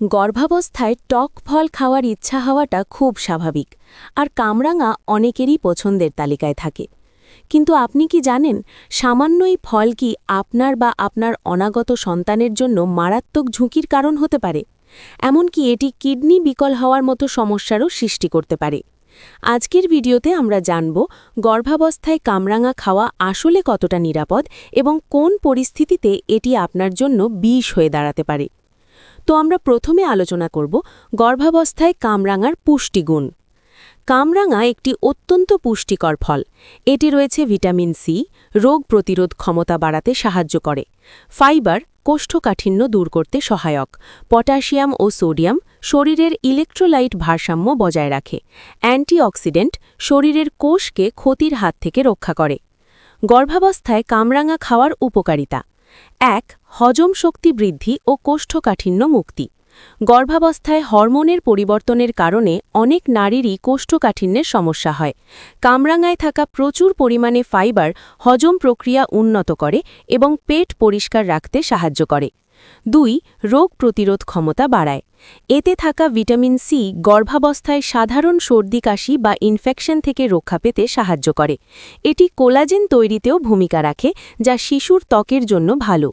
গর্ভাবস্থায় টক ফল খাওয়ার ইচ্ছা হওয়াটা খুব স্বাভাবিক, আর কামরাঙা অনেকেরই পছন্দের তালিকায় থাকে। কিন্তু আপনি কি জানেন, সামান্যই ফল কি আপনার বা আপনার অনাগত সন্তানের জন্য মারাত্মক ঝুঁকির কারণ হতে পারে? এমনকি এটি কিডনি বিকল হওয়ার মতো সমস্যারও সৃষ্টি করতে পারে। আজকের ভিডিওতে আমরা জানব, গর্ভাবস্থায় কামরাঙা খাওয়া আসলে কতটা নিরাপদ এবং কোন পরিস্থিতিতে এটি আপনার জন্য বিষ হয়ে দাঁড়াতে পারে। তো আমরা প্রথমে আলোচনা করব গর্ভাবস্থায় কামরাঙার পুষ্টিগুণ। কামরাঙা একটি অত্যন্ত পুষ্টিকর ফল। এটি রয়েছে ভিটামিন সি, রোগ প্রতিরোধ ক্ষমতা বাড়াতে সাহায্য করে। ফাইবার কোষ্ঠকাঠিন্য দূর করতে সহায়ক। পটাশিয়াম ও সোডিয়াম শরীরের ইলেকট্রোলাইট ভারসাম্য বজায় রাখে। অ্যান্টিঅক্সিডেন্ট শরীরের কোষকে ক্ষতির হাত থেকে রক্ষা করে। গর্ভাবস্থায় কামরাঙা খাওয়ার উপকারিতা। এক হজম শক্তি বৃদ্ধি ও কোষ্ঠকাঠিন্য মুক্তি। গর্ভাবস্থায় হরমোনের পরিবর্তনের কারণে অনেক নারীরই কোষ্ঠকাঠিন্যের সমস্যা হয়। কামরাঙায় থাকা প্রচুর পরিমাণে ফাইবার হজম প্রক্রিয়া উন্নত করে এবং পেট পরিষ্কার রাখতে সাহায্য করে। দুই, রোগ প্রতিরোধ ক্ষমতা বাড়ায়। এতে থাকা ভিটামিন সি গর্ভাবস্থায় সাধারণ সর্দি কাশি বা ইনফেকশন থেকে রক্ষা পেতে সাহায্য করে। এটি কোলাজেন তৈরিতেও ভূমিকা রাখে, যা শিশুর ত্বকের জন্য ভালো।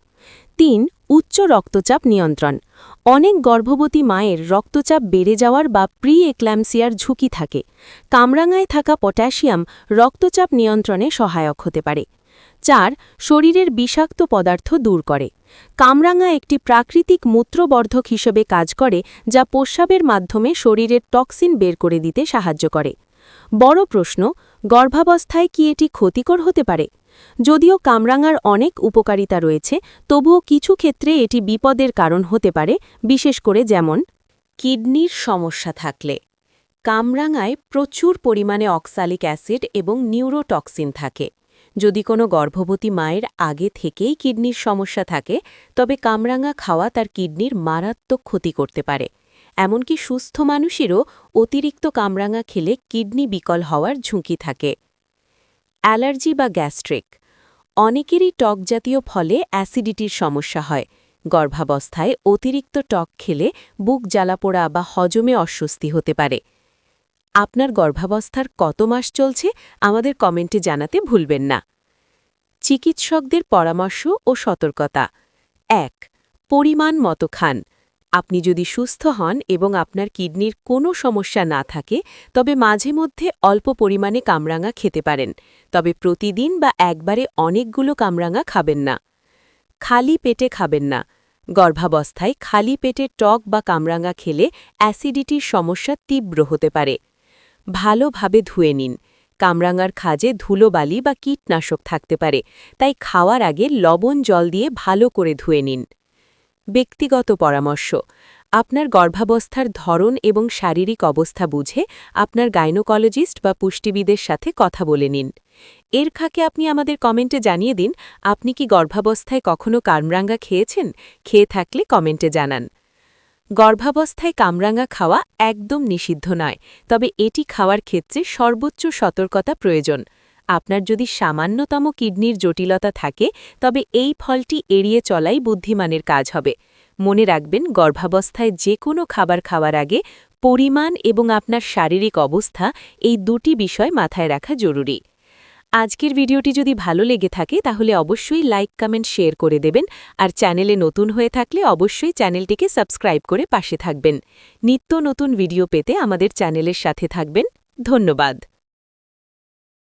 তিন, উচ্চ রক্তচাপ নিয়ন্ত্রণ। অনেক গর্ভবতী মায়ের রক্তচাপ বেড়ে যাওয়ার বা প্রি এক্ল্যামসিয়ার ঝুঁকি থাকে। কামরাঙায় থাকা পটাশিয়াম রক্তচাপ নিয়ন্ত্রণে সহায়ক হতে পারে। চার, শরীরের বিষাক্ত পদার্থ দূর করে। কামরাঙা একটি প্রাকৃতিক মূত্রবর্ধক হিসেবে কাজ করে, যা প্রস্রাবের মাধ্যমে শরীরের টক্সিন বের করে দিতে সাহায্য করে। বড় প্রশ্ন, গর্ভাবস্থায় কি এটি ক্ষতিকর হতে পারে? যদিও কামরাঙার অনেক উপকারিতা রয়েছে, তবুও কিছু ক্ষেত্রে এটি বিপদের কারণ হতে পারে, বিশেষ করে যেমন কিডনির সমস্যা থাকলে। কামরাঙায় প্রচুর পরিমাণে অক্সালিক অ্যাসিড এবং নিউরোটক্সিন থাকে। যদি কোনো গর্ভবতী মায়ের আগে থেকেই কিডনির সমস্যা থাকে, তবে কামরাঙা খাওয়া তার কিডনির মারাত্মক ক্ষতি করতে পারে। এমনকি সুস্থ মানুষেরও অতিরিক্ত কামরাঙা খেলে কিডনি বিকল হওয়ার ঝুঁকি থাকে। অ্যালার্জি বা গ্যাস্ট্রিক। অনেকেরই টক জাতীয় ফলে অ্যাসিডিটির সমস্যা হয়। গর্ভাবস্থায় অতিরিক্ত টক খেলে বুক জ্বালাপোড়া বা হজমে অস্বস্তি হতে পারে। আপনার গর্ভাবস্থার কত মাস চলছে আমাদের কমেন্টে জানাতে ভুলবেন না। চিকিৎসকদের পরামর্শ ও সতর্কতা। এক, পরিমাণ মতো খান। আপনি যদি সুস্থ হন এবং আপনার কিডনির কোনো সমস্যা না থাকে, তবে মাঝে মধ্যে অল্প পরিমাণে কামরাঙা খেতে পারেন। তবে প্রতিদিন বা একবারে অনেকগুলো কামরাঙা খাবেন না। খালি পেটে খাবেন না। গর্ভাবস্থায় খালি পেটে টক বা কামরাঙা খেলে অ্যাসিডিটির সমস্যা তীব্র হতে পারে। ভালোভাবে ধুয়ে নিন। কামরাঙার খাজে ধুলোবালি বা কীটনাশক থাকতে পারে। তাই খাওয়ার আগে লবণ জল দিয়ে ভালো করে ধুয়ে নিন। ব্যক্তিগত পরামর্শ। আপনার গর্ভাবস্থার ধরন এবং শারীরিক অবস্থা বুঝে আপনার গাইনোকোলজিস্ট বা পুষ্টিবিদের সাথে কথা বলে নিন। এর খাকে আপনি আমাদের কমেন্টে জানিয়ে দিন, আপনি কি গর্ভাবস্থায় কখনো কামরাঙ্গা খেয়েছেন? খেয়ে থাকলে কমেন্টে জানান। গর্ভাবস্থায় কামরাঙা খাওয়া একদম নিষিদ্ধ নয়, তবে এটি খাওয়ার ক্ষেত্রে সর্বোচ্চ সতর্কতা প্রয়োজন। আপনার যদি সামান্যতম কিডনির জটিলতা থাকে, তবে এই ফলটি এড়িয়ে চলাই বুদ্ধিমানের কাজ হবে। মনে রাখবেন, গর্ভাবস্থায় যে কোনো খাবার খাওয়ার আগে পরিমাণ এবং আপনার শারীরিক অবস্থা এই দুটি বিষয় মাথায় রাখা জরুরি। আজকের ভিডিওটি যদি ভালো লেগে থাকে, তাহলে অবশ্যই লাইক, কমেন্ট, শেয়ার করে দেবেন আর চ্যানেলে নতুন হয়ে থাকলে অবশ্যই চ্যানেলটিকে সাবস্ক্রাইব করে পাশে থাকবেন। নিত্য নতুন ভিডিও পেতে আমাদের চ্যানেলের সাথে থাকবেন। ধন্যবাদ।